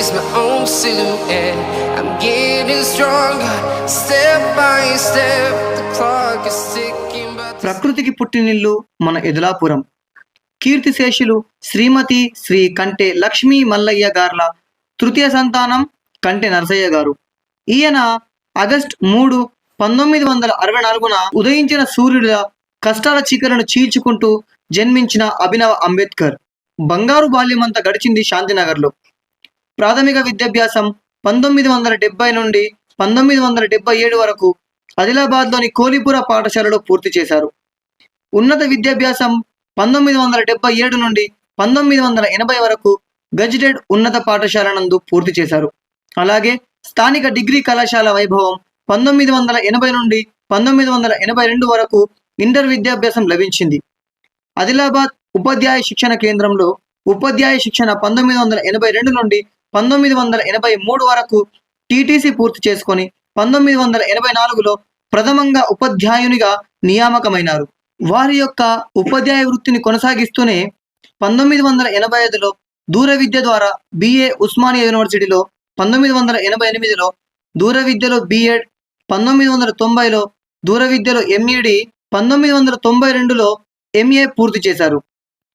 is my own silhouette. I'm getting stronger, step by step. The clock is ticking, but ప్రకృతికి పుట్టినిల్లు మన ఎదులాపురం కీర్తిశేషులు శ్రీమతి శ్రీ కంటే లక్ష్మీ మల్లయ్య గార్ల తృతీయ సంతానం కంటే నరసయ్య గారు ఈయన ఆగస్ట్ మూడు పంతొమ్మిది వందల అరవై నాలుగున ఉదయించిన సూర్యుడిల కష్టాల చీకలను చీల్చుకుంటూ జన్మించిన అభినవ అంబేద్కర్ బంగారు బాల్యమంతా గడిచింది శాంతినగర్లో ప్రాథమిక విద్యాభ్యాసం పంతొమ్మిది వందల డెబ్బై నుండి పంతొమ్మిది వందల డెబ్బై ఏడు వరకు ఆదిలాబాద్లోని కోలిపుర పాఠశాలలో పూర్తి చేశారు. ఉన్నత విద్యాభ్యాసం పంతొమ్మిది వందల డెబ్బై ఏడు నుండి పంతొమ్మిది వందల ఎనభై వరకు గజిటెడ్ ఉన్నత పాఠశాల నందు పూర్తి చేశారు. అలాగే స్థానిక డిగ్రీ కళాశాల వైభవం పంతొమ్మిది వందల ఎనభై నుండి పంతొమ్మిది వందల ఎనభై రెండు వరకు ఇంటర్ విద్యాభ్యాసం లభించింది. ఆదిలాబాద్ ఉపాధ్యాయ శిక్షణ కేంద్రంలో ఉపాధ్యాయ శిక్షణ పంతొమ్మిది వందల ఎనభై రెండు నుండి పంతొమ్మిది వందల ఎనభై మూడు వరకు టీటీసీ పూర్తి చేసుకొని పంతొమ్మిది వందల ఎనభై నాలుగులో ప్రథమంగా ఉపాధ్యాయునిగా నియామకమైనారు. వారి యొక్క ఉపాధ్యాయ వృత్తిని కొనసాగిస్తూనే పంతొమ్మిది వందల ఎనభై ఐదులో దూర విద్య ద్వారా బిఏ ఉస్మానియా యూనివర్సిటీలో పంతొమ్మిది వందల ఎనభై ఎనిమిదిలో దూర విద్యలో బిఎడ్ పంతొమ్మిది వందల తొంభైలో దూర విద్యలో ఎంఈడి పంతొమ్మిది వందల తొంభై రెండులో ఎంఏ పూర్తి చేశారు.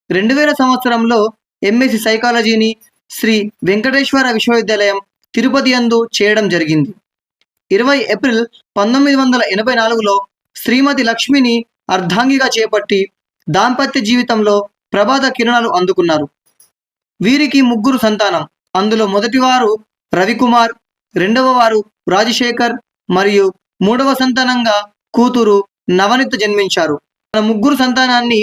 రెండు వేల సంవత్సరంలో ఎంఎస్సి సైకాలజీని శ్రీ వెంకటేశ్వర విశ్వవిద్యాలయం తిరుపతి యందు చేయడం జరిగింది. ఇరవై ఏప్రిల్ పంతొమ్మిది వందల ఎనభై నాలుగులో శ్రీమతి లక్ష్మిని అర్ధాంగిగా చేపట్టి దాంపత్య జీవితంలో ప్రభాత కిరణాలు అందుకున్నారు. వీరికి ముగ్గురు సంతానం. అందులో మొదటివారు రవికుమార్ రెండవ వారు రాజశేఖర్ మరియు మూడవ సంతానంగా కూతురు నవనిత జన్మించారు. తన ముగ్గురు సంతానాన్ని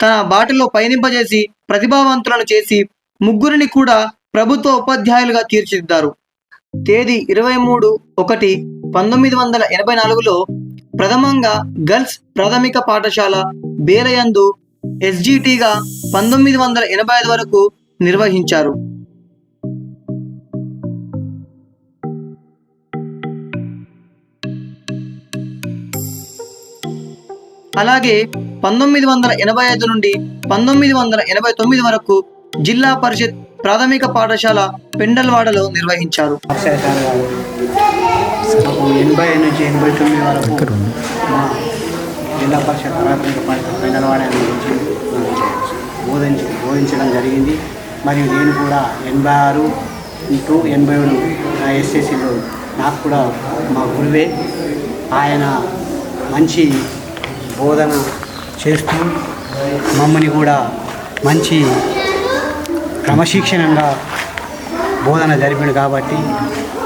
తన బాటలో పయనింపజేసి ప్రతిభావంతులను చేసి ముగ్గురిని కూడా ప్రభుత్వ ఉపాధ్యాయులుగా తీర్చిదిద్దారు. తేదీ ఇరవై మూడు ఒకటి పంతొమ్మిది వందల ఎనభై నాలుగులో ప్రథమంగా గర్ల్స్ ప్రాథమిక పాఠశాల బేరయందు ఎస్జిటిగా పంతొమ్మిది వందల ఎనభై ఐదు వరకు నిర్వహించారు. అలాగే పంతొమ్మిది వందల ఎనభై ఐదు నుండి పంతొమ్మిది వందల ఎనభై తొమ్మిది వరకు జిల్లా పరిషత్ ప్రాథమిక పాఠశాల పెండల్వాడలో నిర్వహించారు. ఎనభై నుంచి ఎనభై తొమ్మిది వరకు మా జిల్లా పరిషత్ ప్రాథమిక పాఠశాల పెండలవాడ గురించి బోధించి బోధించడం జరిగింది. మరియు నేను కూడా ఎనభై ఆరు టు ఎనభై ఏడు నా ఎస్ఎస్సిలో నాకు కూడా మా గురువే. ఆయన మంచి బోధన చేస్తూ మమ్మల్ని కూడా మంచి క్రమశిక్షణంగా బోధన జరిపిండు కాబట్టి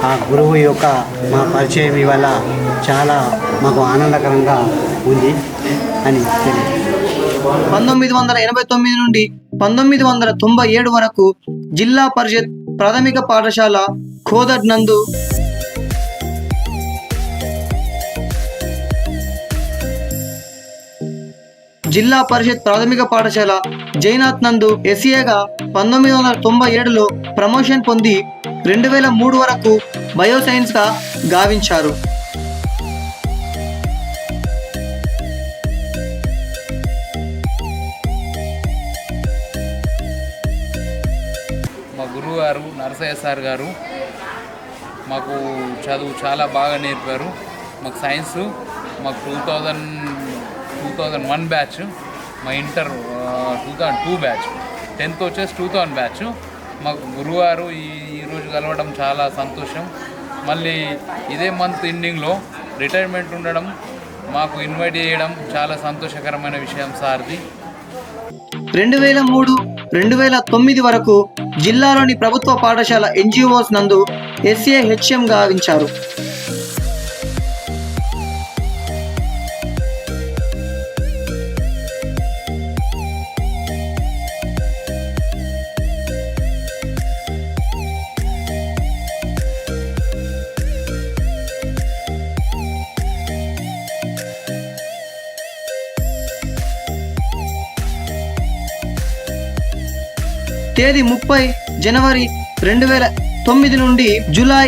ఆ గురువు యొక్క మా పరిచయం వల్ల చాలా మాకు ఆనందకరంగా ఉంది అని తెలియదు పంతొమ్మిది వందల ఎనభై తొమ్మిది నుండి పంతొమ్మిది వందల తొంభై ఏడు వరకు జిల్లా పరిషత్ ప్రాథమిక పాఠశాల ఖోదడ్ నందు జిల్లా పరిషత్ ప్రాథమిక పాఠశాల జైనాథ్ నందు ఎస్ఏగా పంతొమ్మిది వందల తొంభై ఏడులో ప్రమోషన్ పొంది రెండు వేల మూడు వరకు బయోసైన్స్గా గావించారు. మా గురువు గారు నరసయ్య సార్ గారు మాకు చదువు చాలా బాగా నేర్పారు. మాకు సైన్స్ మాకు two thousand two thousand one batch మా inter two thousand two batch. Tenth వచ్చేసి టూ థౌజండ్ బ్యాచ్. మాకు గురువారు ఈ ఈరోజు కలవడం చాలా సంతోషం. మళ్ళీ ఇదే మంత్ ఎండింగ్లో రిటైర్మెంట్ ఉండడం మాకు ఇన్వైట్ చేయడం చాలా సంతోషకరమైన విషయం సార్ది. రెండు వేల మూడు రెండు వేల తొమ్మిది వరకు జిల్లాలోని ప్రభుత్వ పాఠశాల ఎన్జిఓస్ నందు ఎస్ఏ హెచ్ఎం గావించారు. తేదీ ముప్పై జనవరి రెండు వేల తొమ్మిది నుండి జూలై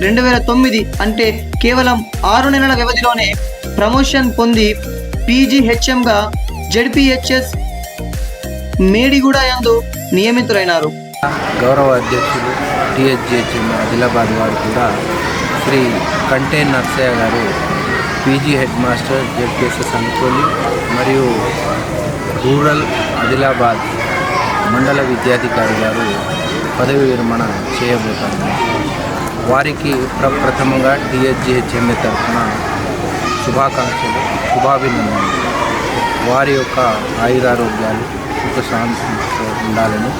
రెండు వేల తొమ్మిది అంటే కేవలం ఆరు నెలల వ్యవధిలోనే ప్రమోషన్ పొంది పీజీహెచ్ఎంగా జడ్పీహెచ్ఎస్ మేడిగూడ యందు నియమితులైనారు. గౌరవ అధ్యక్షులు టిహెచ్జిహెచ్ఎం ఆదిలాబాద్ వారు కూడా శ్రీ కంటే నర్సయ్య గారు పీజీ హెడ్ మాస్టర్ జెడ్పిఎస్ఎస్ అనుకోని మరియు రూరల్ ఆదిలాబాద్ మండల విద్యాధికారి గారు పదవి విరమణ చేయబోతున్నారు వారికి ప్రప్రథమంగా డిహెచ్జిహెచ్ఎంఏ తరఫున శుభాకాంక్షలు శుభాభినందనలు. వారి యొక్క ఆయురారోగ్యాలు సుఖ శాంతితో ఉండాలని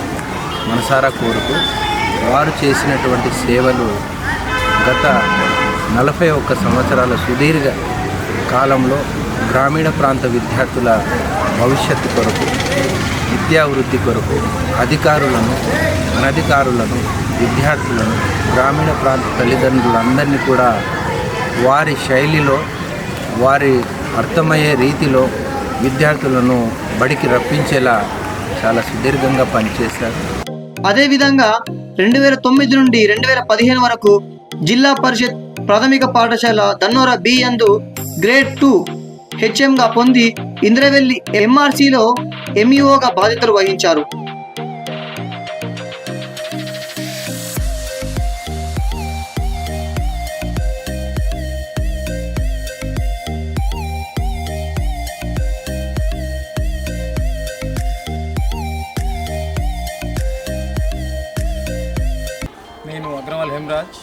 మనసారా కోరుతూ వారు చేసినటువంటి సేవలు గత నలభై ఒక్క సంవత్సరాల సుదీర్ఘ కాలంలో గ్రామీణ ప్రాంత విద్యార్థుల భవిష్యత్తు కొరకు విద్యావృద్ధి కొరకు అధికారులను అనధికారులను విద్యార్థులను గ్రామీణ ప్రాంత తల్లిదండ్రులందరినీ కూడా వారి శైలిలో వారి అర్థమయ్యే రీతిలో విద్యార్థులను బడికి రప్పించేలా చాలా సుదీర్ఘంగా పనిచేశారు. అదేవిధంగా రెండు వేల తొమ్మిది నుండి రెండు వేల పదిహేను వరకు జిల్లా పరిషత్ ప్రాథమిక పాఠశాల దన్నోర బి యందు గ్రేడ్ టూ హెచ్ఎంగా పొంది ఇంద్రవెల్లి ఎంఆర్సీలో ఎంఈఓగా బాధ్యతలు వహించారు. నేను Agrawal Hemraj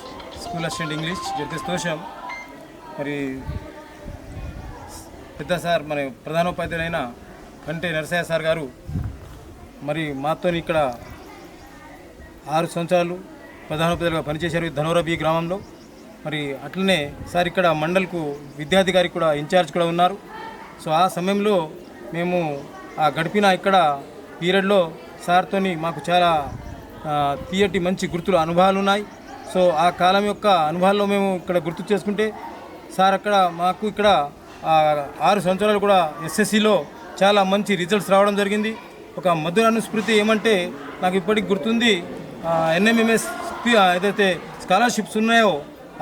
school assistant English Jagadish Tosham మరి పెద్ద సార్ మన ప్రధానోపాధ్యాయులైన కంటే నరసయ్య సార్ గారు మరి మాతో ఇక్కడ ఆరు సంవత్సరాలు ప్రధానోపాధ్యాయులుగా పనిచేశారు ఈ ధనోరబి గ్రామంలో. మరి అట్లనే సార్ ఇక్కడ మండల్కు విద్యాధికారి కూడా ఇన్ఛార్జ్ కూడా ఉన్నారు. సో ఆ సమయంలో మేము ఆ గడిపిన ఇక్కడ పీరియడ్లో సార్తోని మాకు చాలా తీయటి మంచి గుర్తులు అనుభవాలు ఉన్నాయి. సో ఆ కాలం యొక్క అనుభవాల్లో మేము ఇక్కడ గుర్తు చేసుకుంటే సార్ అక్కడ మాకు ఇక్కడ ఆరు సంవత్సరాలు కూడా ఎస్ఎస్సిలో చాలా మంచి రిజల్ట్స్ రావడం జరిగింది. ఒక మధుర అనుస్మృతి ఏమంటే నాకు ఇప్పటికి గుర్తుంది ఎన్ఎంఎంఎస్ ఏదైతే స్కాలర్షిప్స్ ఉన్నాయో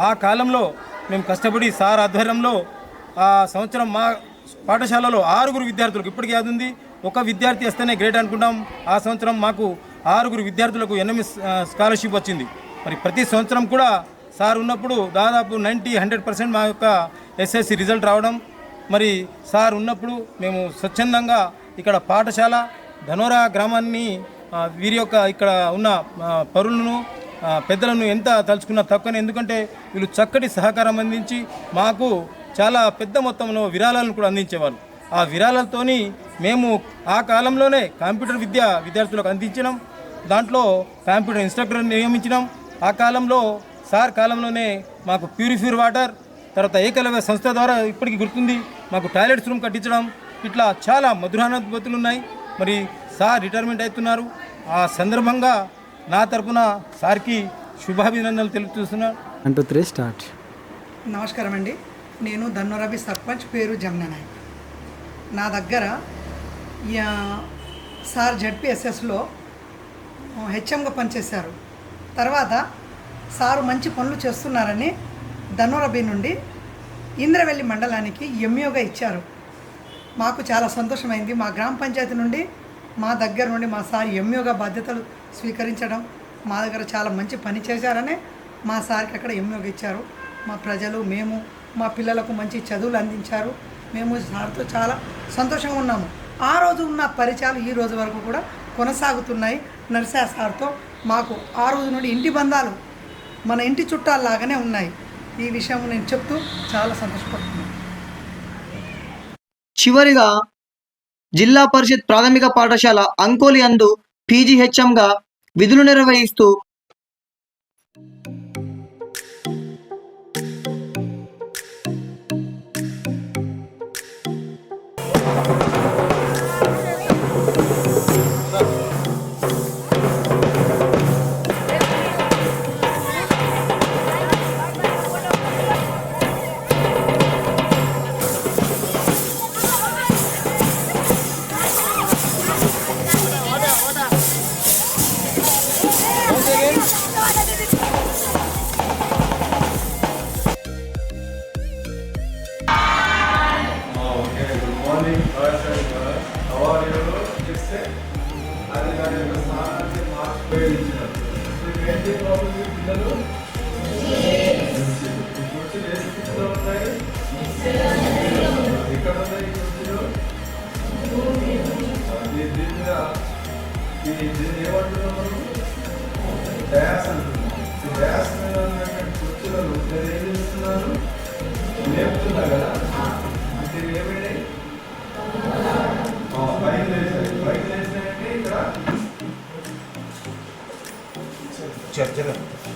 ఆ కాలంలో మేము కష్టపడి సార్ ఆధ్వర్యంలో ఆ సంవత్సరం మా పాఠశాలలో ఆరుగురు విద్యార్థులకు ఇప్పటికీ అది ఉంది ఒక విద్యార్థి వస్తేనే గ్రేట్ అనుకుంటాం. ఆ సంవత్సరం మాకు ఆరుగురు విద్యార్థులకు ఎన్ఎంఎస్ స్కాలర్షిప్ వచ్చింది. మరి ప్రతి సంవత్సరం కూడా సార్ ఉన్నప్పుడు దాదాపు నైంటీ హండ్రెడ్ పర్సెంట్ మా యొక్క ఎస్ఎస్సి రిజల్ట్ రావడం. మరి సార్ ఉన్నప్పుడు మేము స్వచ్ఛందంగా ఇక్కడ పాఠశాల ధనోరా గ్రామాన్ని వీరి యొక్క ఇక్కడ ఉన్న పరులను పెద్దలను ఎంత తలుచుకున్నా తక్కువనే. ఎందుకంటే వీళ్ళు చక్కటి సహకారం అందించి మాకు చాలా పెద్ద మొత్తంలో విరాళాలను కూడా అందించేవాళ్ళు. ఆ విరాళాలతోని మేము ఆ కాలంలోనే కంప్యూటర్ విద్య విద్యార్థులకు అందించినాం. దాంట్లో కంప్యూటర్ ఇన్స్ట్రక్టర్ నియమించినాం. ఆ కాలంలో సార్ కాలంలోనే మాకు ప్యూరిఫైర్ వాటర్ తర్వాత ఏకలవ్య సంస్థ ద్వారా ఇప్పటికీ గుర్తుంది. మాకు టాయిలెట్స్ రూమ్ కట్టించడం ఇట్లా చాలా మధురానుభూతులు ఉన్నాయి. మరి సార్ రిటైర్మెంట్ అవుతున్నారు. ఆ సందర్భంగా నా తరపున సార్కి శుభాభినందనలు తెలుపుతున్నాను వన్ టూ త్రీ స్టార్ట్ నమస్కారం అండి. నేను ధన్వరాబి సర్పంచ్ పేరు జమున నాయక్ నా దగ్గర సార్ జడ్పిఎస్ఎస్లో హెచ్ఎంగా పనిచేశారు. తర్వాత సారు మంచి పనులు చేస్తున్నారని ధన్వరాబి నుండి ఇంద్రవెల్లి మండలానికి ఎంయోగా ఇచ్చారు. మాకు చాలా సంతోషమైంది. మా గ్రామ పంచాయతీ నుండి మా దగ్గర నుండి మా సార్ ఎంయోగా బాధ్యతలు స్వీకరించడం మా దగ్గర చాలా మంచి పని చేశారనే మా సార్కి అక్కడ ఎంయోగా ఇచ్చారు. మా ప్రజలు మేము మా పిల్లలకు మంచి చదువులు అందించారు. మేము సార్తో చాలా సంతోషంగా ఉన్నాము. ఆ రోజు ఉన్న పరిచయాలు ఈ రోజు వరకు కూడా కొనసాగుతున్నాయి. నర్సా సార్తో మాకు ఆ రోజు నుండి ఇంటి బంధాలు మన ఇంటి చుట్టాల్లాగానే ఉన్నాయి. ఈ విషయం నేను చెప్తూ చాలా సంతోషపడుతున్నాను. చివరిగా జిల్లా పరిషత్ ప్రాథమిక పాఠశాల అంకోలి అందు పీజీహెచ్ఎంగా విధులు నిర్వహిస్తూ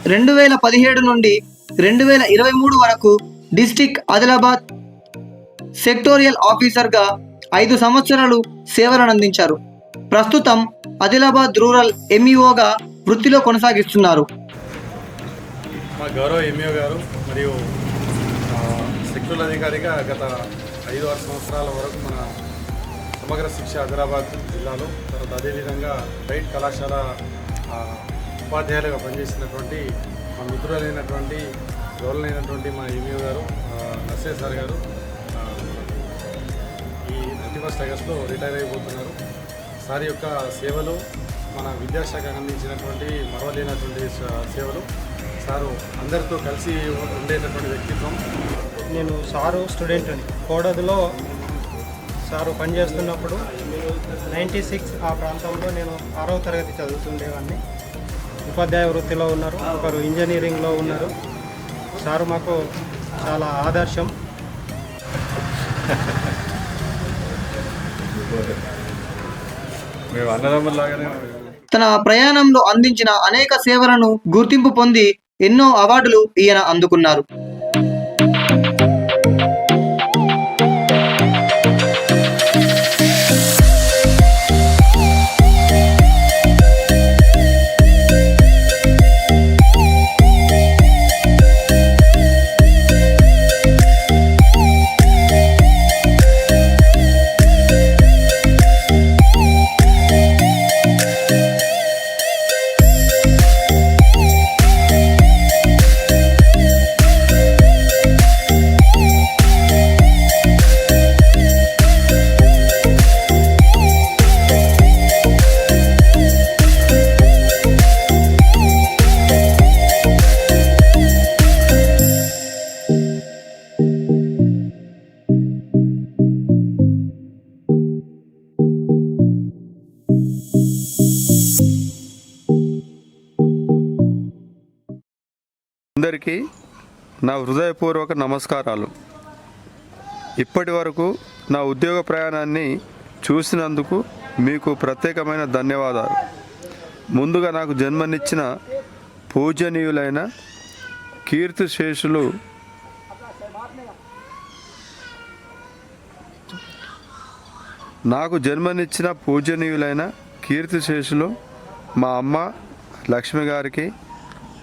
రెండు వేల పదిహేడు నుండి రెండు వేల ఇరవై మూడు వరకు డిస్టిక్ ఆదిలాబాద్ సెక్టోరియల్ ఆఫీసర్గా ఐదు సంవత్సరాలు సేవలను అందించారు. ప్రస్తుతం ఆదిలాబాద్ రూరల్ ఎంఈఓగా వృత్తిలో కొనసాగిస్తున్నారు. మా గౌరవ ఎంఈఓ గారు మరియు ఆ, సెక్యులర్ అధికారిగా గత ఐదు ఆరు సంవత్సరాల వరకు మన సమగ్ర శిక్ష హైదరాబాద్ జిల్లాలో తర్వాత అదేవిధంగా రైట్ కళాశాల ఆ, ఉపాధ్యాయులుగా పనిచేసినటువంటి మా మిత్రులైనటువంటి గౌరవైనటువంటి మా ఎంఈఓ గారు నర్సే సార్ గారు ఈ థర్టీ ఫస్ట్ ఆగస్టులో రిటైర్ అయిపోతున్నారు. సార్ యొక్క సేవలు మన విద్యాశాఖ అందించినటువంటి మరవలేనటువంటి సేవలు సారు అందరితో కలిసి ఉండేటటువంటి వ్యక్తిత్వం. నేను సారు స్టూడెంట్ అని కోడదులో సారు పనిచేస్తున్నప్పుడు నైంటీ సిక్స్ ఆ ప్రాంతంలో నేను ఆరవ తరగతి చదువుతుండేవాడిని. ఉపాధ్యాయ వృత్తిలో ఉన్నారు ఒకరు ఇంజనీరింగ్లో ఉన్నారు. సారు మాకు చాలా ఆదర్శం. తన ప్రయాణంలో అందించిన అనేక సేవలను గుర్తింపు పొంది ఎన్నో అవార్డులు ఈయన అందుకున్నారు. అందరికీ నా హృదయపూర్వక నమస్కారాలు. ఇప్పటి వరకు నా ఉద్యోగ ప్రయాణాన్ని చూసినందుకు మీకు ప్రత్యేకమైన ధన్యవాదాలు. ముందుగా నాకు జన్మనిచ్చిన పూజనీయులైన కీర్తిశేషులు నాకు జన్మనిచ్చిన పూజనీయులైన కీర్తిశేషులు మా అమ్మ లక్ష్మి గారికి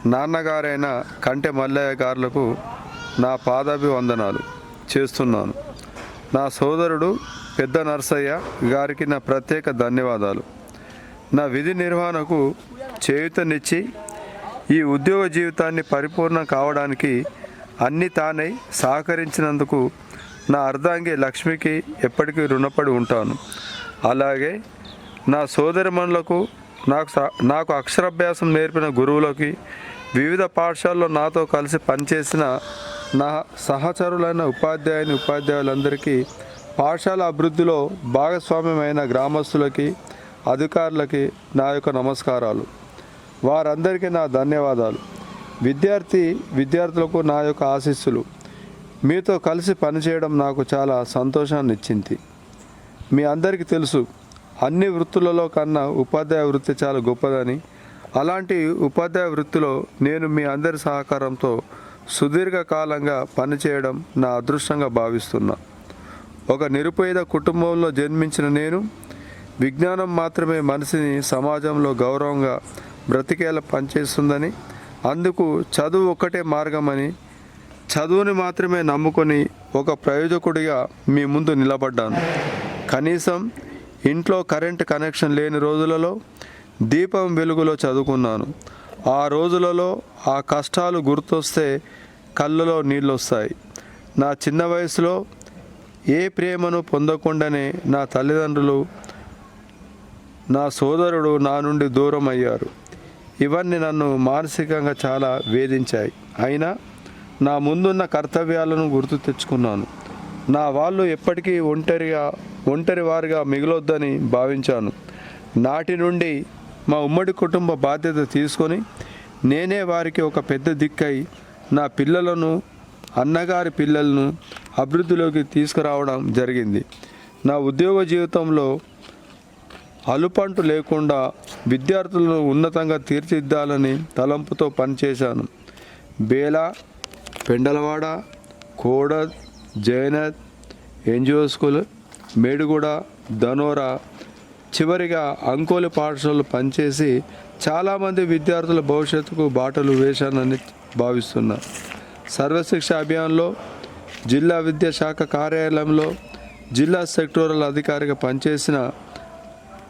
నాన్నగారైన కంటె మల్లయ్య గారులకు నా పాదాభివందనాలు చేస్తున్నాను. నా సోదరుడు పెద్ద నర్సయ్య గారికి నా ప్రత్యేక ధన్యవాదాలు. నా విధి నిర్వహణకు చేయూతనిచ్చి ఈ ఉద్యోగ జీవితాన్ని పరిపూర్ణం కావడానికి అన్ని తానై సహకరించినందుకు నా అర్ధాంగి లక్ష్మికి ఎప్పటికీ రుణపడి ఉంటాను. అలాగే నా సోదరిమణులకు నాకు స- నాకు అక్షరాభ్యాసం నేర్పిన గురువులకి వివిధ పాఠశాలలో నాతో కలిసి పనిచేసిన నా సహచరులైన ఉపాధ్యాయుని ఉపాధ్యాయులందరికీ పాఠశాల అభివృద్ధిలో భాగస్వామ్యమైన గ్రామస్తులకి అధికారులకి నా యొక్క నమస్కారాలు. వారందరికీ నా ధన్యవాదాలు. విద్యార్థి విద్యార్థులకు నా యొక్క ఆశీస్సులు. మీతో కలిసి పనిచేయడం నాకు చాలా సంతోషాన్ని ఇచ్చింది మీ అందరికీ తెలుసు అన్ని వృత్తులలో కన్నా ఉపాధ్యాయ వృత్తి చాలా గొప్పదని. అలాంటి ఉపాధ్యాయ వృత్తిలో నేను మీ అందరి సహకారంతో సుదీర్ఘకాలంగా పనిచేయడం నా అదృష్టంగా భావిస్తున్నా. ఒక నిరుపేద కుటుంబంలో జన్మించిన నేను విజ్ఞానం మాత్రమే మనిషిని సమాజంలో గౌరవంగా బ్రతికేలా పనిచేస్తుందని అందుకు చదువు ఒక్కటే మార్గమని చదువుని మాత్రమే నమ్ముకొని ఒక ప్రయోజకుడిగా మీ ముందు నిలబడ్డాను. కనీసం ఇంట్లో కరెంట్ కనెక్షన్ లేని రోజులలో దీపం వెలుగులో చదువుకున్నాను. ఆ రోజులలో ఆ కష్టాలు గుర్తొస్తే కళ్ళలో నీళ్ళు వస్తాయి నా చిన్న వయసులో ఏ ప్రేమను పొందకుండానే నా తల్లిదండ్రులు నా సోదరుడు నా నుండి దూరం అయ్యారు. ఇవన్నీ నన్ను మానసికంగా చాలా వేధించాయి. అయినా నా ముందున్న కర్తవ్యాలను గుర్తు తెచ్చుకున్నాను. నా వాళ్ళు ఎప్పటికీ ఒంటరిగా ఒంటరి వారిగా మిగిలొద్దని భావించాను. నాటి నుండి మా ఉమ్మడి కుటుంబ బాధ్యత తీసుకొని నేనే వారికి ఒక పెద్ద దిక్కై నా పిల్లలను అన్నగారి పిల్లలను అభివృద్ధిలోకి తీసుకురావడం జరిగింది. నా ఉద్యోగ జీవితంలో అలుపంటు లేకుండా విద్యార్థులను ఉన్నతంగా తీర్చిదిద్దాలని తలంపుతో పనిచేశాను. బేలా పెండలవాడ కోడ జయనత్ ఎన్జిఓ స్కూల్ మేడుగూడ ధనోరా చివరిగా అంకోలి పాఠశాలలు పనిచేసి చాలామంది విద్యార్థుల భవిష్యత్తుకు బాటలు వేశానని భావిస్తున్నా. సర్వశిక్ష అభియాన్లో జిల్లా విద్యాశాఖ కార్యాలయంలో జిల్లా సెక్టోరల్ అధికారిగా పనిచేసిన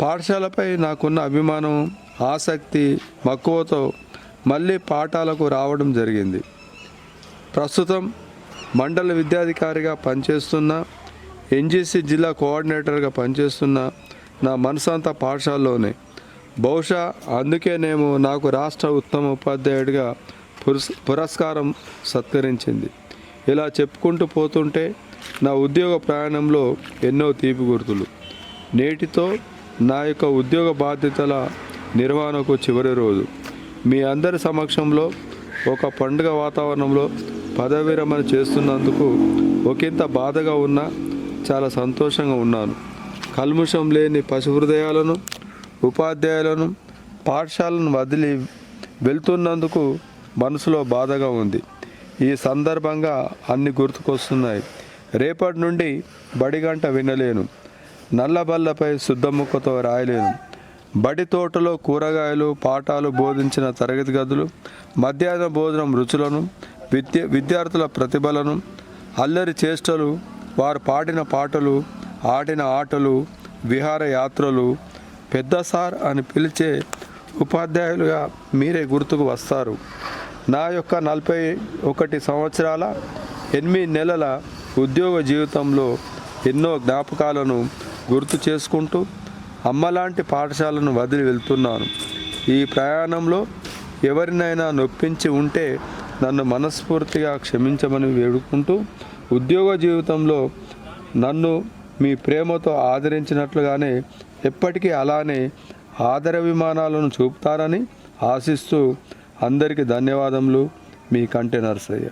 పాఠశాలపై నాకున్న అభిమానం ఆసక్తి మక్కువతో మళ్ళీ పాఠాలకు రావడం జరిగింది. ప్రస్తుతం మండల విద్యాధికారిగా పనిచేస్తున్న ఎన్జీసీ జిల్లా కోఆర్డినేటర్గా పనిచేస్తున్న నా మనసంతా పాఠశాలలోనే. బహుశా అందుకేనేమో నాకు రాష్ట్ర ఉత్తమ ఉపాధ్యాయుడిగా పురస్ పురస్కారం సత్కరించింది. ఇలా చెప్పుకుంటూ పోతుంటే నా ఉద్యోగ ప్రయాణంలో ఎన్నో తీపి గుర్తులు. నేటితో నా యొక్క ఉద్యోగ బాధ్యతల నిర్వహణకు చివరి రోజు. మీ అందరి సమక్షంలో ఒక పండుగ వాతావరణంలో పదవిరమణ చేస్తున్నందుకు ఒకంత బాధగా ఉన్నా చాలా సంతోషంగా ఉన్నాను. కల్ముషం లేని పశు హృదయాలను ఉపాధ్యాయులను పాఠశాలను వదిలి వెళ్తున్నందుకు మనసులో బాధగా ఉంది. ఈ సందర్భంగా అన్ని గుర్తుకొస్తున్నాయి. రేపటి నుండి బడిగంట వినలేను. నల్లబల్లపై శుద్ధముక్కతో రాయలేను. బడి తోటలో కూరగాయలు పాఠాలు బోధించిన తరగతి గదులు మధ్యాహ్న భోజనం రుచులను విద్య విద్యార్థుల ప్రతిభలను అల్లరి చేష్టలు వారు పాడిన పాటలు ఆడిన ఆటలు విహారయాత్రలు పెద్ద సార్ అని పిలిచే ఉపాధ్యాయులుగా మీరే గుర్తుకు వస్తారు. నా యొక్క నలభై ఒకటి సంవత్సరాల ఎనిమిది నెలల ఉద్యోగ జీవితంలో ఎన్నో జ్ఞాపకాలను గుర్తు చేసుకుంటూ అమ్మలాంటి పాఠశాలను వదిలి వెళ్తున్నాను. ఈ ప్రయాణంలో ఎవరినైనా నొప్పించి ఉంటే నన్ను మనస్ఫూర్తిగా క్షమించమని వేడుకుంటూ ఉద్యోగ జీవితంలో నన్ను మీ ప్రేమతో ఆదరించినట్లుగానే ఎప్పటికీ అలానే ఆదరాభిమానాలను చూపుతారని ఆశిస్తూ అందరికీ ధన్యవాదములు. మీ కంటే నర్సయ్య.